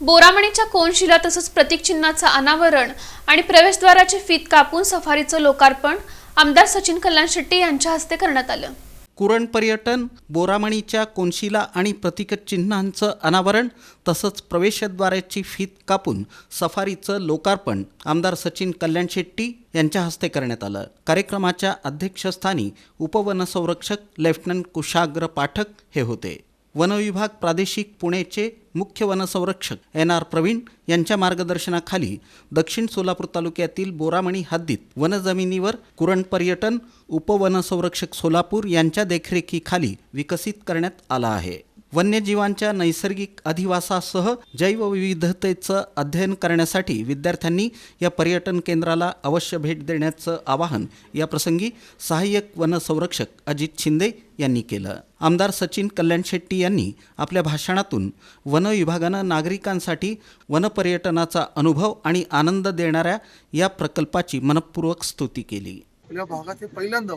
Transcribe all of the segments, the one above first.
बोरामणीच्या कोनशिला तसंच प्रतीकचिन्हाचं अनावरण आणि प्रवेशद्वाराची फीत कापून सफारीचं लोकार्पण आमदार सचिन कल्याण शेट्टी यांच्या हस्ते करण्यात आलं. कुरण पर्यटन बोरामणीच्या कोनशिला आणि प्रतीकचिन्हांचं अनावरण तसंच प्रवेशद्वाराची फीत कापून सफारीचं लोकार्पण आमदार सचिन कल्याण शेट्टी यांच्या हस्ते करण्यात आलं. कार्यक्रमाच्या अध्यक्षस्थानी उपवनसंरक्षक लेफ्टनंट कुशाग्र पाठक हे होते. वनविभाग प्रादेशिक पुणेचे मुख्य वनसंरक्षक एन आर प्रवीण यांच्या मार्गदर्शनाखाली दक्षिण सोलापूर तालुक्यातील बोरामणी हद्दीत वनजमिनीवर कुरण पर्यटन उपवनसंरक्षक सोलापूर यांच्या देखरेखीखाली विकसित करण्यात आला आहे. वन्यजीवांच्या नैसर्गिक अधिवासासह जैवविविधतेचं अध्ययन करण्यासाठी विद्यार्थ्यांनी या पर्यटन केंद्राला अवश्य भेट देण्याचं आवाहन याप्रसंगी सहाय्यक वनसंरक्षक अजित शिंदे यांनी केलं. आमदार सचिन कल्याण शेट्टी यांनी आपल्या भाषणातून वन विभागानं नागरिकांसाठी वनपर्यटनाचा अनुभव आणि आनंद देणाऱ्या या प्रकल्पाची मनपूर्वक स्तुती केली. या भागात पहिल्यांदा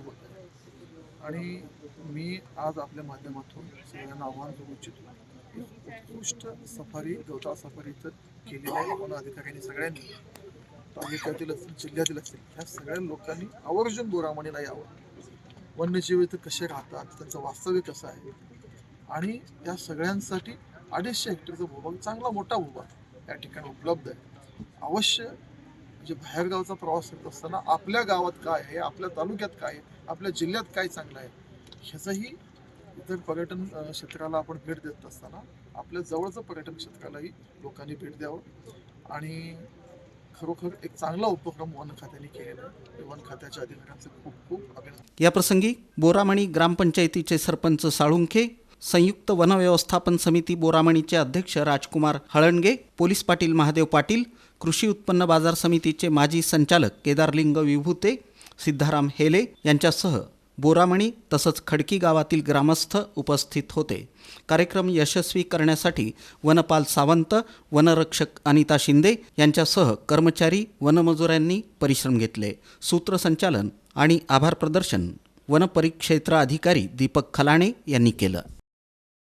आणि मी आज आपल्या माध्यमातून सगळ्यांना आव्हान करू इच्छितो. उत्कृष्ट सफारी गवता सफारी तर केलेली आहे वन अधिकाऱ्यांनी सगळ्यांनी. तालुक्यातील असतील जिल्ह्यातील असतील ह्या सगळ्या लोकांनी आवर्जून बोरामणीला यावं. वन्यजीव इथं कसे राहतात त्यांचं वास्तव्य कसं आहे? आणि या सगळ्यांसाठी अडीचशे हेक्टरचा भूभाग चांगला मोठा भूभाग या ठिकाणी उपलब्ध आहे. अवश्य म्हणजे बाहेरगावचा प्रवास करत असताना आपल्या गावात काय आहे आपल्या तालुक्यात काय आहे आपल्या जिल्ह्यात काय चांगलं आहे ह्याचंही इतर पर्यटन क्षेत्राला आपण भेट देत असताना आपल्या जवळचं पर्यटन क्षेत्रालाही लोकांनी भेट द्यावं. आणि खरोखर एक चांगला उपक्रम वन खात्याने केलेला आहे. वन खात्याच्या अधिकाऱ्यांचे खूप खूप अभिनंदन. याप्रसंगी बोरामणी ग्रामपंचायतीचे सरपंच साळुंखे संयुक्त वनव्यवस्थापन समिती बोरामणीचे अध्यक्ष राजकुमार हळणगे पोलीस पाटील महादेव पाटील कृषी उत्पन्न बाजार समितीचे माजी संचालक केदारलिंग विभूते सिद्धाराम हेले यांच्यासह बोरामणी तसंच खडकी गावातील ग्रामस्थ उपस्थित होते. कार्यक्रम यशस्वी करण्यासाठी वनपाल सावंत वनरक्षक अनिता शिंदे यांच्यासह कर्मचारी वनमजुरांनी परिश्रम घेतले. सूत्रसंचालन आणि आभार प्रदर्शन वनपरिक्षेत्र अधिकारी दीपक खलाणे यांनी केलं.